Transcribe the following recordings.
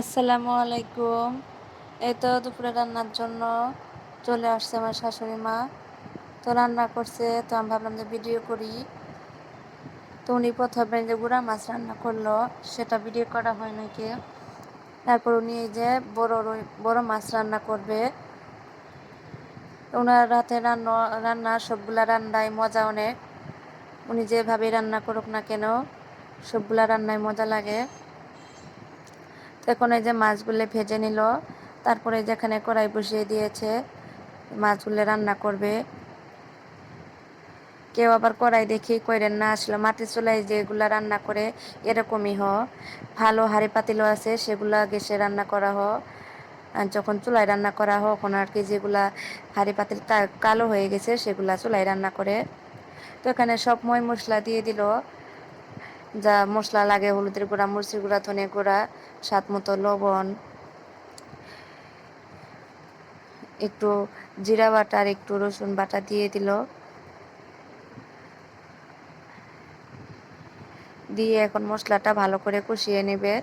আসসালামু আলাইকুম। এই তো দুপুরে রান্নার জন্য চলে আসছে আমার শাশুড়ি মা। তো রান্না করছে, তো আমি ভাবলাম যে ভিডিও করি। তো উনি প্রথমে যে গুঁড়া মাছ রান্না করল, সেটা ভিডিও করা হয় নাকি? তারপর উনি এই যে বড় বড় মাছ রান্না করবে। ওনার রাতে রান্না রান্না সবগুলা রান্নায় মজা অনেক। উনি যেভাবে রান্না করুক না কেন, সবগুলা রান্নায় মজা লাগে। এখন এই যে মাছগুলো ভেজে নিল, তারপরে যেখানে কড়াই বসিয়ে দিয়েছে, মাছগুলো রান্না করবে। কেউ আবার কড়াই দেখি কইরেন, না, আসলে মাটির চুলায় যেগুলা রান্না করে এরকমই হ। ভালো হাড়ি পাতিলও আছে, সেগুলা গ্যাসে রান্না করা হ। যখন চুলায় রান্না করা হোক আর কি যেগুলা হাড়ি পাতিল কালো হয়ে গেছে, সেগুলা চুলায় রান্না করে। তো এখানে সব মই মশলা দিয়ে দিল। যা মশলা লাগে, হলুদের গুঁড়া, মরিচের গুঁড়া ধনে গুঁড়া, স্বাদ মতো লবণ, একটু জিরা বাটা আর একটু রসুন বাটা দিয়ে দিল। দিয়ে এখন মশলাটা ভালো করে কষিয়ে নেবে।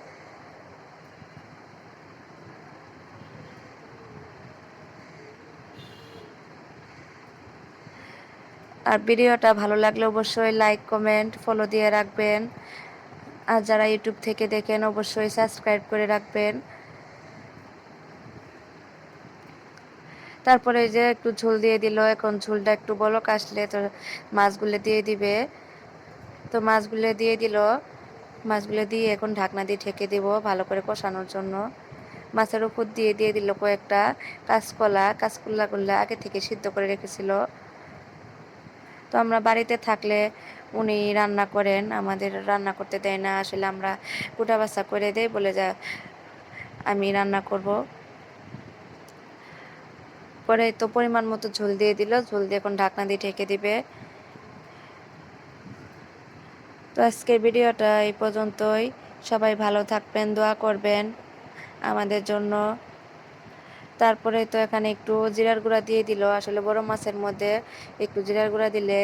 আর ভিডিওটা ভালো লাগলে অবশ্যই লাইক কমেন্ট ফলো দিয়ে রাখবেন। আর যারা ইউটিউব থেকে দেখেন, অবশ্যই সাবস্ক্রাইব করে রাখবেন। তারপরে যে একটু ঝোল দিয়ে দিল, এখন ঝোলটা একটু বলক আসলে তো মাছগুলো দিয়ে দিবে। তো মাছগুলো দিয়ে দিল, মাছগুলো দিয়ে এখন ঢাকনা দিয়ে ঢেকে দিব ভালো করে কষানোর জন্য। মাছের উপর দিয়ে দিয়ে দিল কয়েকটা কাঁচকলা, কাঁচকলাগুলো আগে থেকে সিদ্ধ করে রেখেছিল। তো আমরা বাড়িতে থাকলে উনি রান্না করেন, আমাদের রান্না করতে দেয় না, আসলে আমরা কুটা বাসা করে দেয় বলে যা, আমি রান্না করব। পরে তো পরিমাণ মতো ঝোল দিয়ে দিল, ঝোল দিয়ে এখন ঢাকনা দিয়ে ঢেকে দিবে। তো আজকের ভিডিওটা এই পর্যন্তই। সবাই ভালো থাকবেন, দোয়া করবেন আমাদের জন্য। তারপরে তো এখানে একটু জিরার গুঁড়া দিয়ে দিল। আসলে বড় মাছের মধ্যে একটু জিরার গুঁড়া দিলে